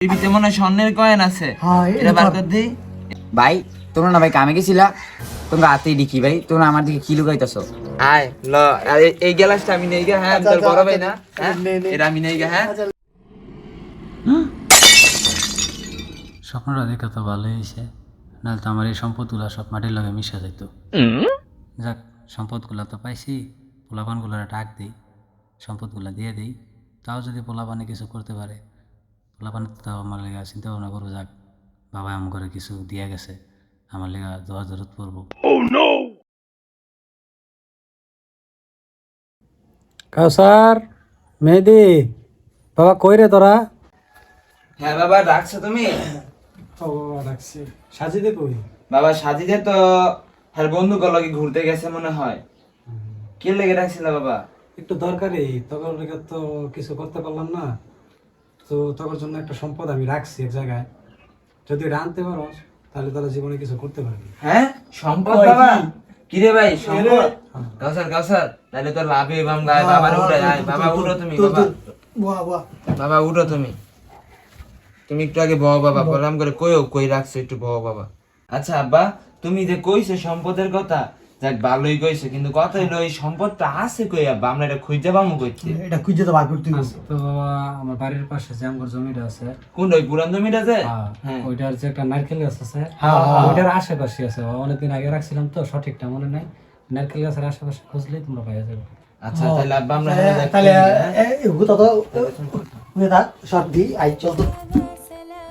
এই মনে হয় স্বর্ণের কয়েন আছে। হ্যাঁ, এই এটা বার ধর। কর দিই ভাই তোমরা না ভাই কামে গেছিলা? তোমরা ডিকি ভাই তোমরা আমার দিকে কি লুকাইতেছো? আয় ল আর এই- এই গ্লাসটা আমি নেই গে হ্যাঁ আচ্ছা, তোর আচ্ছা, বড় ভাই আচ্ছা, না হ্যাঁ। এটা আমি নেই গে হ্যাঁ। স্বপ্নটা দেখে তো ভালোই হয়েছে নাহলে তো আমার এই সম্পদগুলো সব মাটির লগে মিশে যেত যাক সম্পদগুলো তো পাইছি পোলাপানগুলোর ডাক দিই সম্পদগুলো দিয়ে দিই তাও যদি পোলাপানে কিছু করতে পারে পোলাপানে তো আমার লেগে চিন্তা ভাবনা করব যাক বাবা এমন করে কিছু দিয়ে গেছে আমার লেগে দোয়া জরুরত পড়ব কাউসার মেহেদি বাবা কই রে তোরা হ্যাঁ বাবা রাখছো তুমি? ও বাবা ডাকছি। সাজিদে কই। বাবা সাজিদে তো। হ্যাঁ বন্ধু লগে ঘুরতে গেছে মনে হয়। কি লেগে রাখছিল বাবা? একটু দরকারি তখন লেগে তো কিছু করতে পারলাম না। তো তখন জন্য একটা সম্পদ আমি রাখছি এক জায়গায়। যদি এটা আনতে পারো তাহলে তাহলে জীবনে কিছু করতে পারবি। হ্যাঁ? সম্পদ বাবা। কি? রে ভাই সম্পদ? কাউসার কাউসার তাহলে তো লাভে বাম গায় বাবার উঠে যায় বাবা উঠো তুমি বাবা। বাহ বাহ বাবা। উঠো তুমি। তুমি একটু আগে বহ বাবা প্রণাম করে কইও কই রাখছো একটু বহ বাবা। আচ্ছা আব্বা তুমি যে কইছো সম্পদের কথা যাক ভালোই কইছো কিন্তু কথা হইল এই সম্পদটা আছে কই আব্বা? আমরা এটা খুঁজে পাবো কইতে এটা খুঁজে তো বার করতে হবে। তো বাবা আমার বাড়ির পাশে যে আমার জমিটা আছে। কোন ওই পুরান জমিটা যে? হ্যাঁ ওইটার যে একটা নারকেল গাছ আছে হ্যাঁ, হ্যাঁ, ওইটার আশেপাশে আছে। অনেকদিন আগে রাখছিলাম তো সঠিকটা মনে নাই। নারকেল গাছের আশেপাশে খুঁজলেই তোমরা পাইয়া যাবে। আচ্ছা তাহলে আব্বা আমরা হ্যাঁ তাহলে হুতা তো হুয়ে থাক সব দি আই চল তো।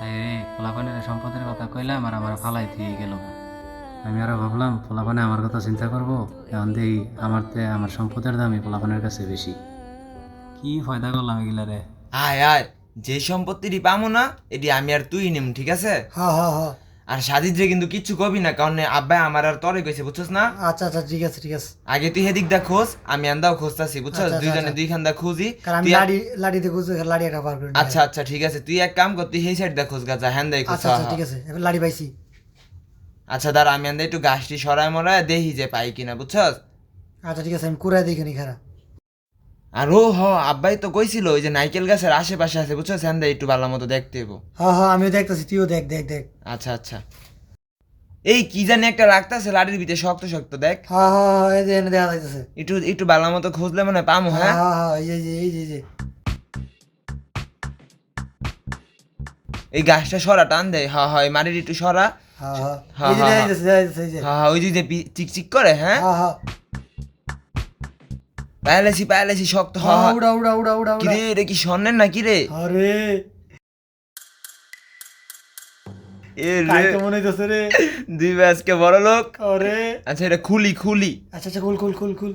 এই পোলাপানের সম্পদের কথা কইলাম আর আমার ফালাই দিয়ে গেল। আমি আরও ভাবলাম পোলাপানে আমার কথা চিন্তা করব। এখন দেই আমার তে আমার সম্পদের দামই পোলাপানের কাছে বেশি। কি ফায়দা করলাম এগুলা রে? আয় আয় যে সম্পত্তিটি পামো না এটি আমি আর তুই নিম ঠিক আছে? হ্যাঁ হ্যাঁ হ্যাঁ আর সাজিদ যে কিন্তু কিচ্ছু কবি না কারণ আব্বা আমার আর তরে কইছে বুঝছস না? আচ্ছা আচ্ছা ঠিক আছে ঠিক আছে। আগে তুই হেদিক দা খোঁজ আমি আন্দাও খুঁজতাছি বুঝছস? আচ্ছা, দুইজনে আচ্ছা। দুইখান দা খুঁজি কারণ আমি লাড়ি লাড়ি দিয়ে খুঁজে লাড়ি একটা বার করে আচ্ছা আচ্ছা ঠিক আছে তুই এক কাম কর তুই সেই সাইড দা খোঁজ গাছা হ্যান দেই খোঁজ আচ্ছা আচ্ছা ঠিক আছে এবার লাড়ি পাইছি। আচ্ছা দাঁড়া আমি আন্দা একটু গাছটি সরায় মরায় দেখি যে পাই কিনা বুঝছস? আচ্ছা ঠিক আছে আমি কুড়াই দেখে নি খারা আর ও হ আব্বাই তো কইছিল ওই যে নাইকেল গাছের আশেপাশে আছে বুঝছস? হ্যান একটু ভালো মতো দেখতে হইব। হ্যাঁ হ্যাঁ আমিও দেখতেছি তুইও দেখ দেখ দেখ। আচ্ছা আচ্ছা। এই কি জানি একটা রাখতাছে লাড়ির ভিতরে শক্ত শক্ত দেখ। হ্যাঁ হ্যাঁ হ্যাঁ এই যে এনে দেখা যাইতেছে। একটু একটু ভালো মতো খুঁজলে মানে পামু হ্যাঁ হ্যাঁ? হ্যাঁ হ্যাঁ এই যে এই যে এই যে। এই গাছটা সরা টান দে। হ্যাঁ হয় মাটির একটু সরা। হ্যাঁ ওই যে চিকচিক করে হ্যাঁ? পায়ালেছি পায়ালেছি শক্ত হ্যাঁ উড়া উড়া উড়া উড়া কি রে এটা কি স্বর্ণের না কি রে? আরে। দুই আজকে বড় লোক। আরে। আচ্ছা এটা খুলি খুলি। আচ্ছা আচ্ছা খুল খুল খুল খুল।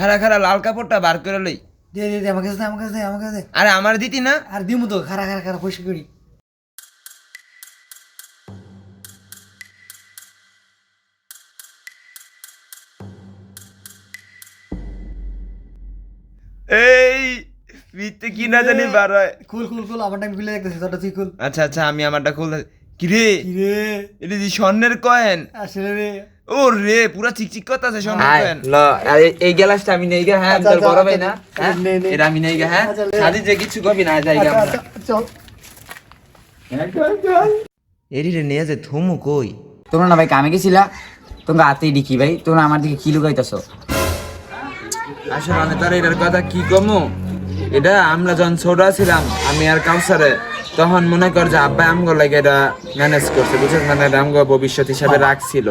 খারা খারা লাল কাপড়টা বার করে লই। দে দে দে আমার কাছে দে আমার কাছে দে আমার কাছে দে। আরে আমার দিতি না? আর দিমু তো খারা খারা খারা পয়সা করি। এই মিথ্যে কি না জানি বার হয়। খুল খুল খুল আমার টাইম খুলে দেখতেছি তোরটা তুই খুল। আচ্ছা আচ্ছা আমি আমারটা খুল কি রে কি রে এটা যে স্বর্ণের কয়েন। আসলে রে। ও রে পুরা চিকচিক করতেছে আয়, ল এই গ্লাসটা আমি নেই গে হ্যাঁ আচ্ছা, তোর আচ্ছা, বড় ভাই আচ্ছা, না হ্যাঁ? নে। আমি নেই গে হ্যাঁ? যে কিছু কবি না যাই এরি রে নিয়ে যে থুমু কই? তোমরা না ভাই কামে গেছিলা? তোমরা হাতেই ডিকি ভাই? তোমরা আমার দিকে কি লুকাইতেছো? আসলে আমি তার এটার কথা কি কমু? এটা আমরা যখন ছোট ছিলাম আমি আর কাউসারে তখন মনে কর যে আব্বা আমগো লাগে এটা ম্যানেজ করছে বুঝছিস মানে আমগো ভবিষ্যৎ হিসাবে রাখছিল।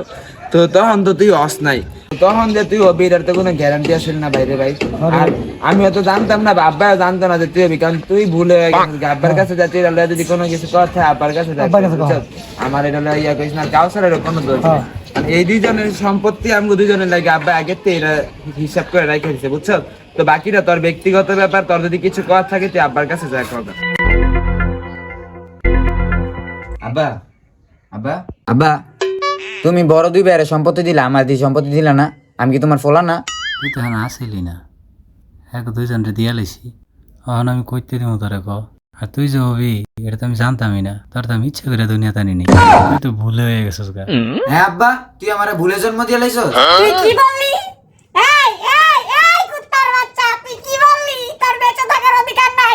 তো তখন তো তুই অস নাই। তখন যে তুই হবি এটার তো কোনো গ্যারান্টি আসল না বাইরে ভাই। আর। আমি অত জানতাম না আব্বাও জানতো না যে তুই হবি কারণ তুই ভুলে গেছিস। আব্বার কাছে যাচ্ছি এটা যদি কোনো কিছু কথা আব্বার কাছে আমার এটা লইয়া ইয়া করিস না কাউসারের কোনো দোষ নেই। এই দুইজনের সম্পত্তি আমগো দুইজনের লাগে আব্বা আগের থেকে এটা হিসাব করে রেখে দিছে বুঝছ? তো বাকিটা তোর ব্যক্তিগত ব্যাপার তোর যদি কিছু করার থাকে তুই আব্বার কাছে যা করবে আব্বা আব্বা। আব্বা তুমি বড় দুই ভাইয়ের সম্পত্তি দিলা আমার দিয়ে সম্পত্তি দিলা না আমি কি তোমার ফলা না? তুই তো এখন আসিলি না। এক দুইজনরে দিয়া লাইছি। এখন আমি কইতে দিব তোরে ক। আর তুই যে হবি এটা তো আমি জানতামই না। তোর তো আমি ইচ্ছে করে দুনিয়া টানি নি তুই তো ভুলে হয়ে গেছিস গা। হ্যাঁ আব্বা তুই আমার ভুলে জন্ম দিয়ে লাইছস? তুই কি বললি? এই এই এই কুত্তার বাচ্চা তুই কি বললি? তোর বেঁচে থাকার অধিকার নাই।